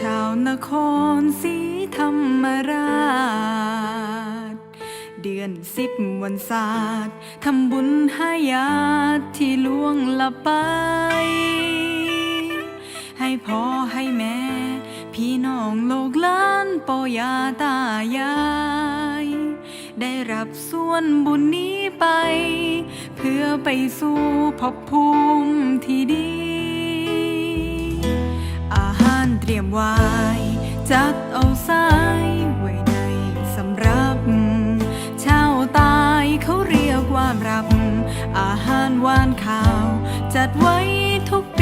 ชาวนครศรีธรรมราช เดือนสิบวันศาสตร์ทำบุญให้ญาติที่ล่วงลับไป ให้พ่อให้แม่ พี่น้องโลกล้านปอยาตายาย ได้รับส่วนบุญนี้ไป เพื่อไปสู่ภพภูมิที่ดี รเตรียมไว้จัดเอาสายไว้ในสำรับชาวตายเขาเรียกว่ารับ อาหารหวานข้าว จัดไว้ทุกปี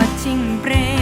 我敬杯。